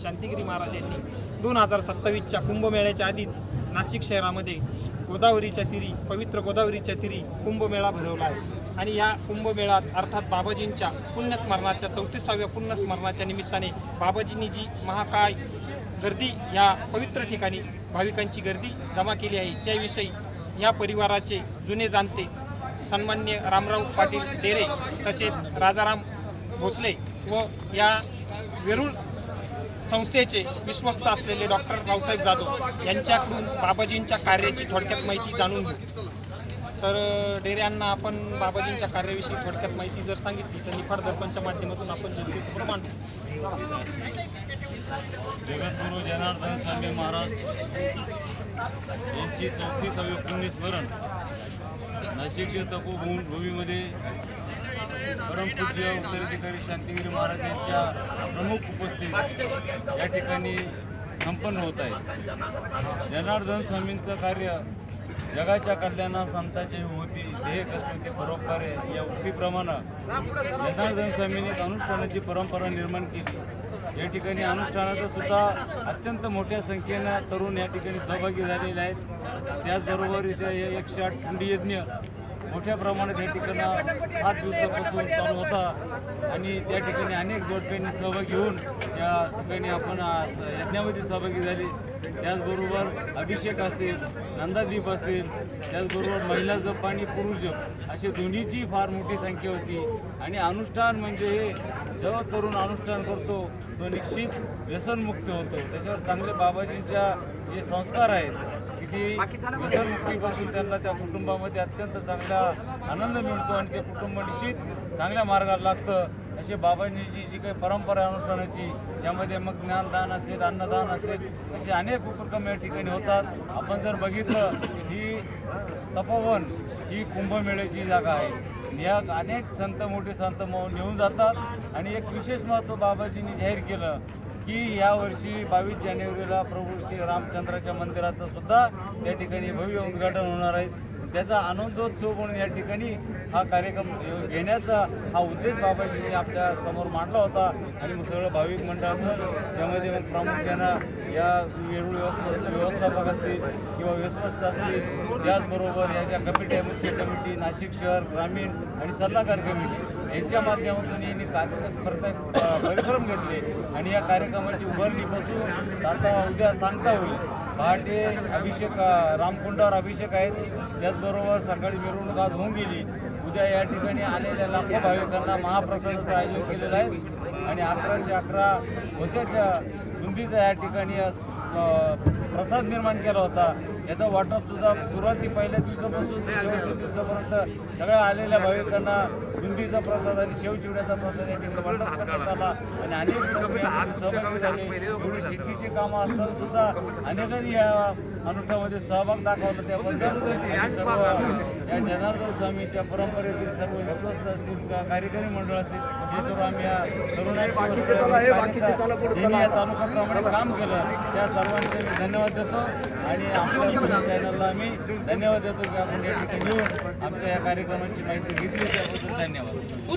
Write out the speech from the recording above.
शांतिगिरी महाराज यांनी दोन हजार सत्तावीसच्या कुंभमेळ्याच्या आधीच नाशिक शहरामध्ये गोदावरीच्या तिरी पवित्र गोदावरीच्या तिरी कुंभमेळा भरवला आहे. आणि या कुंभमेळात अर्थात बाबाजींच्या पुण्यस्मरणाच्या चौतीसाव्या पुण्यस्मरणाच्या निमित्ताने बाबाजींनी जी महाकाय गर्दी या पवित्र ठिकाणी भाविकांची गर्दी जमा केली आहे त्याविषयी या परिवाराचे जुने जाणते सन्मान्य रामराव पाटील डेरे तसेच राजाराम भोसले व या वेरूळ संस्थेचे विश्वस्त असलेले डॉक्टर रावसाहेब जाधव यांच्याकडून बाबाजींच्या कार्याची थोडक्यात माहिती जाणून घेऊ. तर डेऱ्यांना डेरे यांना आपण बाबाजींच्या कार्याविषयी थोडक्यात माहिती जर सांगितली तर निफाड दर्पणच्या माध्यमातून आपण जनतेसमोर मांडू जगद्गुरू जनार्दन स्वामी महाराज यांची चौतीसावी पुण्यस्मरण नाशिकच्या तपोभूमीमध्ये परमपूज्य उत्तराधिकारी शांतिगिरी महाराज यांच्या प्रमुख उपस्थित या ठिकाणी संपन्न होत आहे. जनार्दन स्वामींचं कार्य जगाच्या कल्याणा संतांची होती ध्येय कष्टाचे परोपकार आहे या उक्तीप्रमाणे जनार्दन स्वामींनी एक अनुष्ठानाची परंपरा निर्माण केली. या ठिकाणी अनुष्ठानाचा सुद्धा अत्यंत मोठ्या संख्येनं तरुण या ठिकाणी सहभागी झालेले आहेत. त्याचबरोबर इथे एकशे आठ कुंडी यज्ञ मोठ्या प्रमाणात या ठिकाणी सात दिवसापासून चालू होता. आणि त्या ठिकाणी अनेक जोडप्यांनी सहभागी होऊन या ठिकाणी आपण यज्ञामध्ये सहभागी झाली. त्याचबरोबर अभिषेक असेल नंदादीप असेल त्याचबरोबर महिला जप आणि पुरुष जप असे दोन्हीची फार मोठी संख्या होती. आणि अनुष्ठान म्हणजे हे जो तरुण अनुष्ठान करतो तो निश्चित व्यसनमुक्त होतो. त्याच्यावर चांगले बाबाजींच्या जे संस्कार आहेत की त्यांना त्या कुटुंबामध्ये अत्यंत चांगला आनंद मिळतो आणि ते कुटुंब निश्चित चांगल्या मार्गाला लागतं. असे बाबांची जी काही परंपरा अनुष्ठानाची त्यामध्ये मग ज्ञानदान असेल अन्नदान असेल असे अनेक उपक्रम या ठिकाणी होतात. आपण जर बघितलं ही तपोवन ही कुंभमेळ्याची जागा आहे. या अनेक संत मोठे संत मो- नेऊन जातात. आणि एक विशेष महत्त्व बाबाजींनी जाहीर केलं की यावर्षी बावीस जानेवारीला प्रभू श्री रामचंद्राच्या मंदिराचं सुद्धा त्या ठिकाणी भव्य उद्घाटन होणार आहे. त्याचा आनंदोत्सव म्हणून या ठिकाणी हा कार्यक्रम घेण्याचा हा उद्देश बाबाजींनी आपल्यासमोर मांडला होता. आणि मग सगळं भाविक मंडळाचं त्यामध्ये मग प्रामुख्यानं या वेरूळ व्यवस्था व्यवस्थापक असतील किंवा विश्वस्त असतील त्याचबरोबर या ज्या कमिटी आहे मुख्य कमिटी नाशिक शहर ग्रामीण आणि सल्लागार कमिटी यांच्या माध्यमातून यांनी कार्यक्रम प्रत्येक परिश्रम घेतले आणि या कार्यक्रमाची उभारणीपासून आता उद्या सांगता होईल. पहाटे अभिषेक रामकुंडावर अभिषेक आहेत. त्याचबरोबर सकाळी मिरवणूक आज होऊन गेली. उद्या या ठिकाणी आलेल्या लाखो भाविकांना महाप्रसादाचं आयोजन केलेलं आहे. आणि अकराशे अकरा होत्याच्या बुंदीचा या ठिकाणी प्रसाद निर्माण केला होता. याचा वाटप सुद्धा सुरुवाती पहिल्या दिवसापासून ते शेवटच्या दिवसापर्यंत सगळ्या आलेल्या भाविकांना बुंदीचा प्रसाद आणि शेवचिवड्याचा प्रसाद या ठिकाणी वाटप करण्यात आला. आणि अनेक सहभागी झाले. शेतीची कामं असताना सुद्धा अनेकांनी या अनुष्ठानामध्ये सहभाग दाखवला त्याबद्दल सर्व या जनार्दन स्वामीच्या परंपरेतील सर्व विश्वस्त असतील का कार्यकारी मंडळ असतील हे सर्व आम्ही या तरुणांच्या ज्यांनी या तालुक्याप्रमाणे काम केलं त्या सर्वांचे मी धन्यवाद देतो. आणि आपल्या चॅनलला आम्ही धन्यवाद देतो की आपण या ठिकाणी येऊन आमच्या या कार्यक्रमाची माहिती घेतली. त्याबद्दल धन्यवाद.